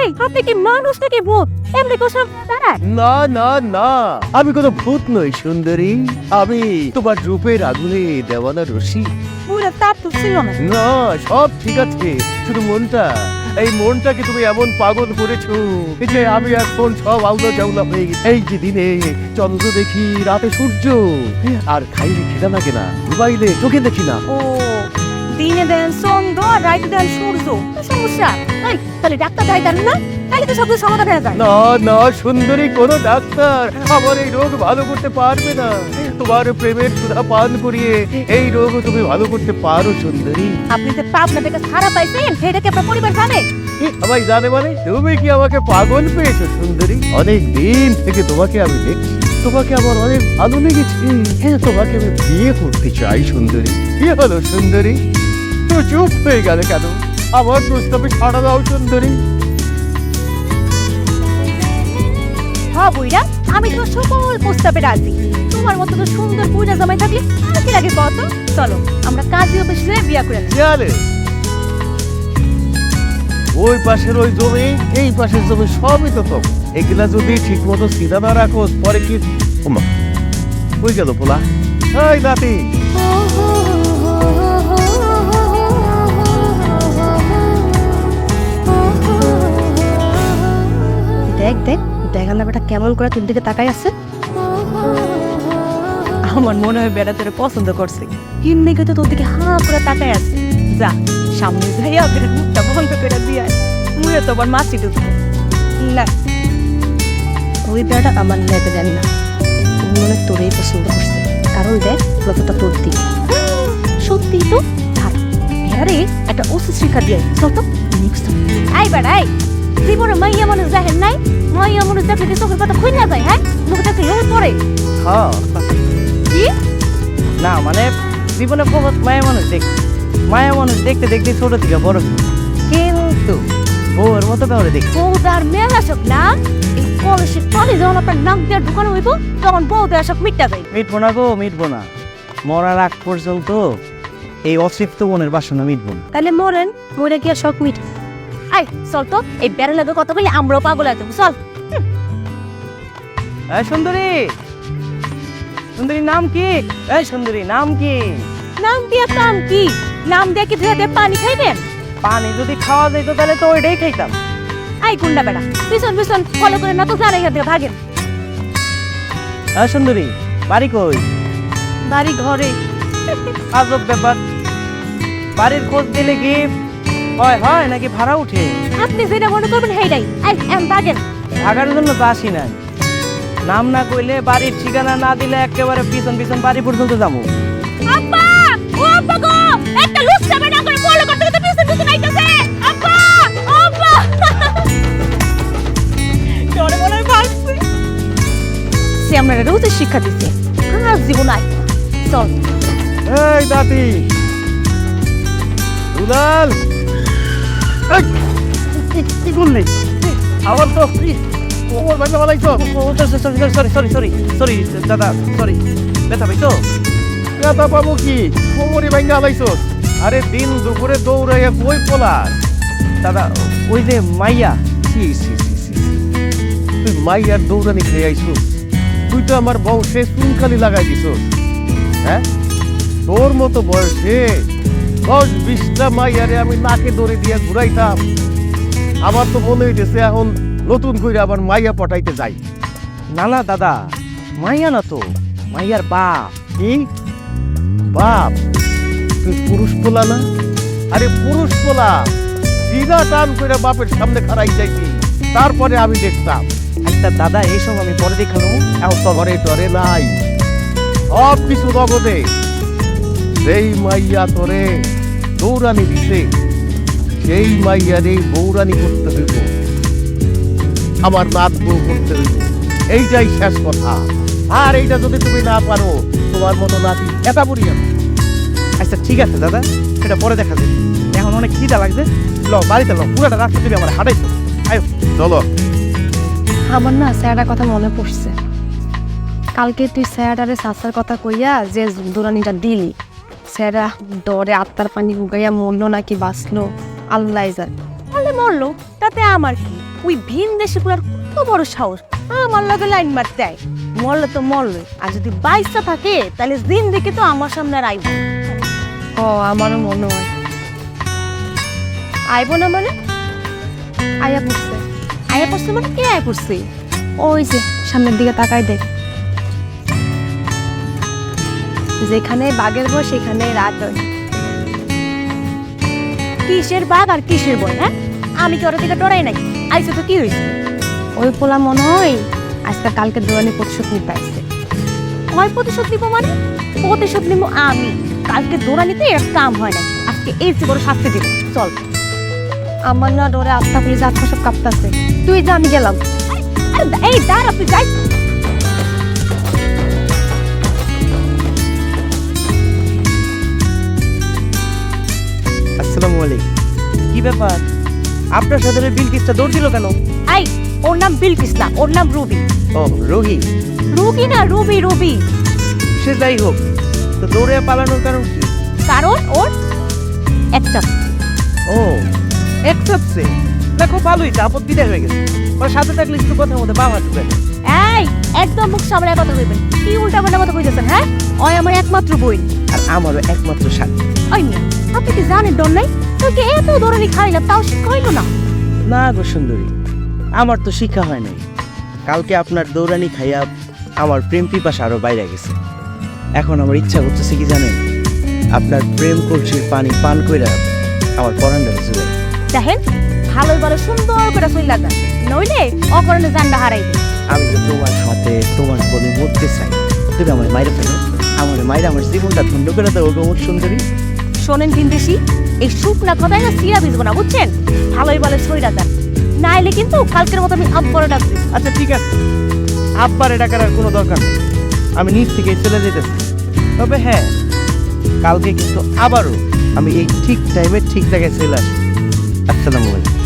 এই আপনি কি মানুষ নাকি ভূত? এমনি দাঁড়ায় না না না। আমি কোনো ভূত নই সুন্দরী। আমি তোমার রূপের আগুনে দেওয়ানা রশি। পুরো তার তো ছিল না। না সব ঠিক আছে। শুধু মনটা এই মনটাকে তুমি এমন পাগল করেছ যে আমি এখন সব আউলা জাউলা হয়ে গেছি। এই যে দিনে চন্দ্র দেখি রাতে সূর্য। আর খাইলে খিদা লাগে না। মোবাইলে চোখে দেখি না। ও দিনে দেন চন্দ্র আর রাইতে দেন সূর্য। সমস্যা? এই তাহলে ডাক্তার দেখাইতেন না? তাহলে তো সব কিছু সমাধান হয়ে যায়। না না সুন্দরী কোন ডাক্তার আমার এই রোগ ভালো করতে পারবে না। তোমার প্রেমের সুধা পান করিয়ে এই রোগ তুমি ভালো করতে পারো সুন্দরী। আপনি যে পাবনা থেকে খারাপ পাইছেন সেটাকে আপনার পরিবার জানে। সবাই জানে মানে? তুমি কি আমাকে পাগল পেয়েছ সুন্দরী? অনেক দিন থেকে তোমাকে আমি দেখছি। তোমাকে আমার অনেক ভালো লেগেছে। হ্যাঁ তোমাকে আমি বিয়ে করতে চাই সুন্দরী। কি হলো সুন্দরী? তো চুপ হয়ে গেল কেন? আমার প্রস্তাবে সাড়া দাও সুন্দরী। হ্যাঁ বুইরা আমি তোমার সকল প্রস্তাবে রাজি। তোমার মতো তো সুন্দর বুইরা জামাই থাকলে আর কি লাগে কত চলো আমরা কাজী অফিসে যেয়ে বিয়া করে আনি। জানে ওই পাশের ওই জমি এই পাশের জমি সবই তো তো এগুলা যদি ঠিক মতো সিধা না রাখো পরে কি ওমা ওই গেল পোলা? এই নাতি। দেখ দেখ দেখান না বেটা, কেমন করে তোর দিকে তাকাই আছে। আমার মনে হয় বেটা তোরে পছন্দ করছে। এমনি তো তোর দিকে হাঁ করে তাকাই আছে। যা, সামনে যাইয়া বেটা মুখটা বন্ধ করে দিয়া মুয়ে তো আবার মাছি ঢুকবে। না। ওই বেটা আমার নেতে জানি না। মনে তোরেই পছন্দ করছে। কারণ দেখ লতাটা তোর দিকে। সত্যি তো? ছাড় হ্যাঁ একটা ওষুধ শিক্ষা দিয়ে চল তো নেক্সট আই জীবনে মাইয়া মানুষ দেখেন নাই? মাইয়া মানুষ দেখলে কি চোখের পাতা খুঁজ যায় হ্যাঁ? মুখে দেখতে লোক পড়ে হ্যাঁ। কি? না মানে জীবনে বহুত মায়া মানুষ দেখ মায়া মানুষ দেখতে দেখতে ছোট থেকে বড়। কিন্তু বউর মতো কাউরে দেখ। বউদার মেলা সব না? এই কলেজের তলে যখন আপনার নাক দিয়ে ঢুকানো হইব তখন বউদার সব মিটটা যায়। মিটবো না গো মিটবো না। মরার আগ পর্যন্ত এই অতৃপ্ত মনের বাসনা মিটবো না। তাহলে মরেন মরে গিয়া শখ মিট আই চল তো এই বেড়া লাগে কত কইলে আমরাও পাগল চল। সুন্দরী। সুন্দরী নাম কি? এই সুন্দরী নাম কি? নাম দিয়া কি? নাম দিয়ে কি ধুয়ে পানি খাইবেন পানি যদি খাওয়া যেত তাহলে তো ওইটাই খাইতাম। আই গুন্ডা বেড়া পিছন পিছন ফলো করে না তো জানাই দিয়ে ভাগেন। এই সুন্দরী বাড়ি কই? বাড়ি ঘরে। আজব ব্যাপার। বাড়ির খোঁজ দিলে কি হয় হয় নাকি ভাড়া উঠে? আপনি যেটা মনে করবেন সেইটাই। আই এম ভাগেন থাকার জন্য তো আসি নাই নাম না কইলে বাড়ির ঠিকানা না দিলে একেবারে পিছন পিছন বাড়ি পর্যন্ত যাব। আব্বা! ও আব্বা গো! একটা লুচ্চা বেটা করে করতে করতে পিছন পিছন আইতাছে। আব্বা! আব্বা! তোরে মনে সে আমরা রোজ শিক্ষা দিচ্ছে আর জীবন আই চল। এই নাতি দুলাল করলি আবার তো কোমর ভাঙা বানাইছো sorry sorry sorry sorry sorry দাদা সরি ব্যথা পাইছো ব্যথা পাবো কি? কোমরে ভাঙা বানাইছো আরে দিন দুপুরে দৌড়াইয়া কই পলাস দাদা ওই যে মাইয়া ছি। তুই মাইয়ার দৌড়ানি খেয়ে আইছো তুই তো আমার বংশে চুনকালি লাগাই দিছ হ্যাঁ? তোর মতো বয়সে দশ বিশটা মাইয়ারে আমি নাকে দড়ি দিয়ে ঘুরাইতাম। আমার তো মনে হইতেছে এখন নতুন করে আবার মাইয়া পটাইতে যাই। না না দাদা মাইয়া না তো মাইয়ার বাপ। কি? বাপ? তুই পুরুষ পোলা না? আরে পুরুষ পোলা সিধা টান করে বাপের সামনে খারাই যাইতি তারপরে আমি দেখতাম। একটা দাদা এইসব আমি পরে দেখানো এখন তো ঘরে টরে নাই। সব কিছু নগদে। সেই মাইয়া তোরে দৌড়ানি দিছে সেই মাইয়ারে বৌরানি করতে হইব। আমার নাত বউ করতে হইব। এইটাই শেষ কথা। আর এইটা যদি তুমি না পারো তোমার মতো নাতি এটা বলি আমি আচ্ছা ঠিক আছে দাদা। সেটা পরে দেখা যাবে। এখন অনেক খিদা লাগছে। ল বাড়িতে ল পুরাটা রাস্তা তুমি আমার হাঁটাইছো আয়ো। চলো। আমার না স্যারটার কথা মনে পড়ছে। কালকে তুই স্যারটারে সাসার কথা কইয়া যে দৌড়ানিটা দিলি স্যারা ডরে আত্মার পানি উগাইয়া মরলো নাকি বাঁচলো আল্লাহ জান। মরলে মরলো তাতে আমার কি? ওই ভিন দেশে গুলার কত বড় সাহস? আমার লগে লাইন মারতে দেয় মরলে তো মরলো আর যদি বাইশটা থাকে তাহলে দিন দেখে তো আমার সামনে আর আইব ও আমারও মনে হয়। আইব না মানে? আয়া পড়ছে। আয়া পড়ছে মানে কে আয়া পড়ছে? ওই যে সামনের দিকে তাকায় দেখ। যেখানে বাঘের বয় সেখানে রাত হয়। কিসের বাঘ আর কিসের বয় হ্যাঁ? আমি কি ওর দিকে ডরাই নাই আইসে তো কি হয়েছে? ওই পোলা মনে হয় আজকে কালকে দোয়ানি প্রতিশোধ নিতে আসছে। কয় প্রতিশোধ নিব মানে? প্রতিশোধ নিব আমি। কালকে দৌড়ানিতে এর কাম হয় না আজকে এই যে বড় শাস্তি দিব। চল। আমার না ডরে আত্মা পুলিশ আত্মা সব কাঁপতাছে। তুই যা আমি গেলাম। এই দাঁড়া আপনার সাথে বিলকিসটা দৌড় দিল কেন? আই ওর নাম বিলকিস না ওর নাম রুবি। ও রোহি? রুবি না রুবি রুবি। সে যাই হোক তো দৌড়ে পালানোর কারণ কি? কারণ ওর একটা। ও একসাথে না খুব ভালোই তো আপদ বিদায় হয়ে গেছে। ওর সাথে থাকলে একটু কথার মধ্যে বাবা ঢুকে এই একদম মুখ সামলায় কথা কইবেন। কি উল্টা পাল্টা কথা কইতেছেন হ্যাঁ? ওই আমার একমাত্র বই আর আমারও একমাত্র সাথী ওই আপনি কি জানেন ডন নাই? তোকে এত খাইলাম তাও না। না গো সুন্দরী আমার তো শিক্ষা হয় নাই। কালকে আপনার দৌড়ানি খাইয়া আমার প্রেম পিপাসা আরও বাইরে গেছে। এখন আমার ইচ্ছা করতেছে কি জানেন আপনার প্রেম কলসির পানি পান কইরা আমার পরান্ডা দেখেন ভালোই ভালো সুন্দর করে চইলা যান। নইলে অপরণে জান্ডা হারাইবে আমি তো তোমার হাতে তোমার মরতে চাই তুমি আমার মাইরে ফেলো। আমার মাইরে আমার জীবনটা ধন্য করে দেবো সুন্দরী। শোনেন ভিনদেশি এই শুকনা কথায় না সিরা ভিজবো না, বুঝছেন? ভালোই বলে সইরা যান নাইলে কিন্তু কালকের মতো আমি আব্বারে ডাকছি আচ্ছা ঠিক আছে। আব্বারে ডাকার আর কোনো দরকার নেই। আমি নিজ থেকে চলে যেতেছি। তবে হ্যাঁ কালকে কিন্তু আবারও আমি এই ঠিক টাইমে ঠিক জায়গায় চলে আসব। আসসালামু আলাইকুম।